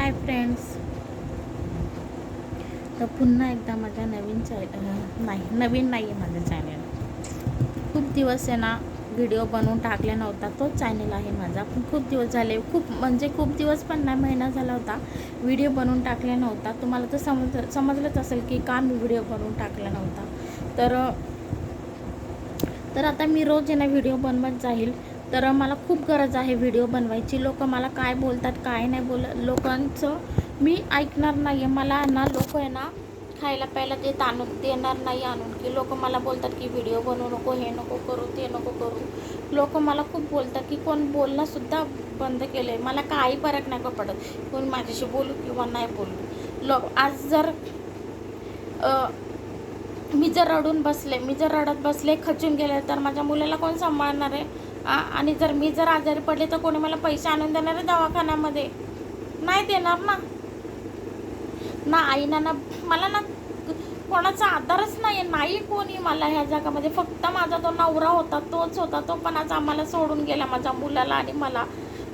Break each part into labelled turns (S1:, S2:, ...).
S1: Hi friends तर पुन्हा एकदा माझ्या नवीन चॅनल नाही नवीन नाही आहे माझं चॅनल खूप दिवस आहे ना व्हिडिओ बनवून टाकला नव्हता. तोच चॅनल आहे माझा. पण खूप दिवस झाले. खूप म्हणजे खूप दिवस पण नाही महिना झाला होता. व्हिडिओ बनवून टाकला नव्हता. तुम्हाला तर समज समजलंच असेल की का मी व्हिडिओ बनवून टाकला नव्हता. तर तर आता मी रोज आहे ना व्हिडिओ बनवत जाईल. तर मला खूप गरज आहे व्हिडिओ बनवायची. लोक मला काय बोलतात काय नाही बोल लोकांचं मी ऐकणार नाही आहे मला ना लोक आहे ना खायला प्यायला देत आणून देणार नाही आणून. की लोक मला बोलतात की व्हिडिओ बनवू नको हे नको करू ते नको करू. लोक मला खूप बोलतात की कोण बोलणंसुद्धा बंद केलं आहे मला काही फरक नाही का पडत. कोण माझ्याशी बोलू किंवा नाही बोलू. लो आज जर मी जर रडून बसले मी जर रडत बसले खचून गेले तर माझ्या मुलाला कोण सांभाळणार आहे? आणि जर मी जर आजारी पडले तर कोणी मला पैसे आणून देणार आहे दवाखान्यामध्ये? नाही देणार ना. ना आईना ना मला ना कोणाचा आधारच नाही नाही कोणी मला ह्या जगामध्ये. फक्त माझा तो नवरा होता तोच होता तो पण आज आम्हाला सोडून गेला माझ्या मुलाला आणि मला.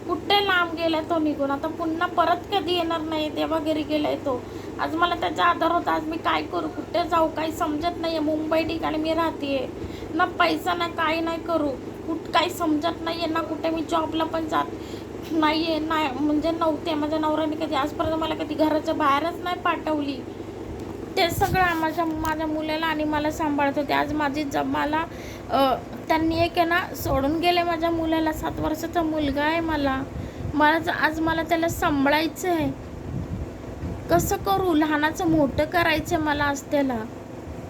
S1: कुठे लांब गेला तो निघून? आता पुन्हा परत कधी येणार नाही? देवाघरी गेलाय तो. आज मला त्याचा आधार होता आज मी काय करू? कुठे जाऊ? काही समजत नाही आहे मुंबई ठिकाणी मी राहते ना पैसा ना काही नाही करू. कुठ काही समजत नाही आहे ना कुठे मी जॉबला पण जात नाही आहे नाही म्हणजे नव्हते. माझ्या नवऱ्याने कधी आजपर्यंत मला कधी घराच्या बाहेरच नाही पाठवली. ते सगळं माझ्या माझ्या मुलाला आणि मला सांभाळत होते. आज माझी जब मला त्यांनी एक आहे ना सोडून गेले माझ्या मुलाला. सात वर्षाचा मुलगा आहे मला. मला आज मला त्याला सांभाळायचं आहे कसं करू? लहानाचं मोठं करायचं मला आज त्याला.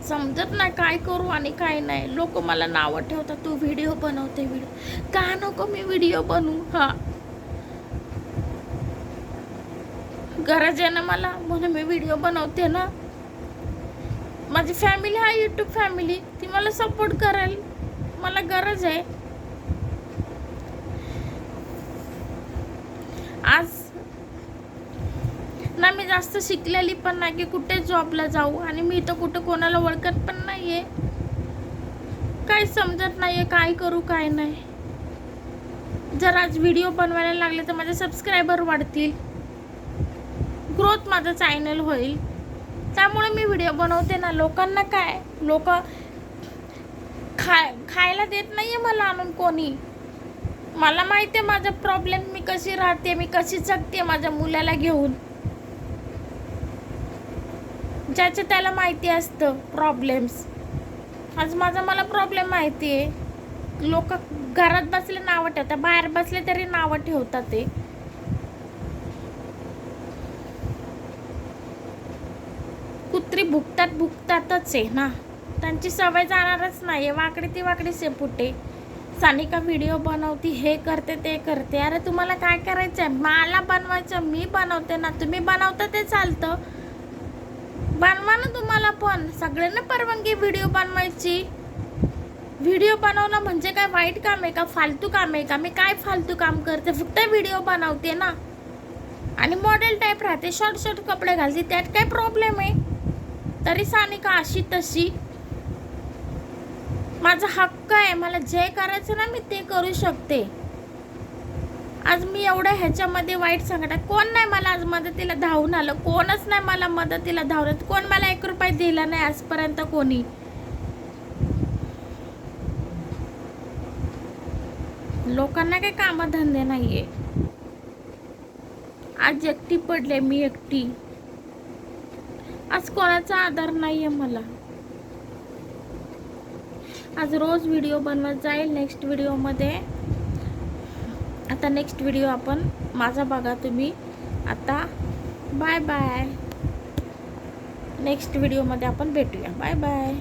S1: समजत नाही काय करू आणि काय नाही. लोक मला नावं ठेवतात तू व्हिडिओ बनवते व्हिडिओ का नको मी व्हिडिओ बनवू? हा. गरज आहे ना मला? म्हणून मी व्हिडिओ बनवते ना. माझी फॅमिली आहे यूट्यूब फॅमिली ती मला सपोर्ट करेल. मला गरज आहे आज ना मी जास्त शिकलेली पण नाही की कुठे जॉबला जाऊ? आणि मी तर कुठं कोणाला ओळखत पण नाहीये. काय समजत नाहीये काय करू काय नाही. जर आज व्हिडिओ बनवायला लागले तर माझे सबस्क्रायबर वाढतील. ग्रोथ माझं चॅनल होईल. त्यामुळे मी व्हिडिओ बनवते ना. लोकांना काय? लोक खाय खायला देत नाहीये मला आणून कोणी. मला माहिती आहे माझा प्रॉब्लेम मी कशी राहते मी कशी जगते माझ्या मुलाला घेऊन. ज्याचं त्याला माहिती असतं प्रॉब्लेम्स आज माझा मला प्रॉब्लेम माहिती आहे. लोक घरात बसले नावं ठेवतात बाहेर बसले तरी नावं ठेवतात ते. कुत्री भुकतात भुकतातच आहे ना. त्यांची सवय जाणारच नाही वाकडी ती वाकडी सेपुटे. सानिका व्हिडिओ बनवती हे करते ते करते. अरे तुम्हाला काय करायचं आहे मला बनवायचं मी बनवते ना. तुम्ही बनवता ते चालतं. बनवा ना तुम्हाला पण. सगळ्यांना परवानगी व्हिडिओ बनवायची. व्हिडिओ बनवणं म्हणजे काय? वाईट काम आहे का? फालतू काम आहे का? मी काय फालतू काम करते? फक्त व्हिडिओ बनवते ना. आणि मॉडेल टाईप राहते. शॉर्ट शॉर्ट कपडे घालते. त्यात काय प्रॉब्लेम आहे? तरी सानिका अशी तशी. माझा हक्क आहे. मला जे करायचं ना मी ते करू शकते. आज मी एवढं ह्याच्यामध्ये वाईट संकटात कोण नाही मला आज मदतीला धावून आलं? कोणच नाही मला मदतीला धावलं कोण मला एक रुपये दिला नाही आजपर्यंत कोणी? लोकांना काही कामधंदे नाहीये. आज एकटी पडले मी एकटी. आज कोणाचा आधार नाहीये मला. आज रोज व्हिडिओ बनवत जाईल नेक्स्ट व्हिडिओमध्ये. आता नेक्स्ट व्हिडिओ आपण माझा बघा तुम्ही. आता बाय बाय नेक्स्ट व्हिडिओमध्ये आपण भेटूया. Bye bye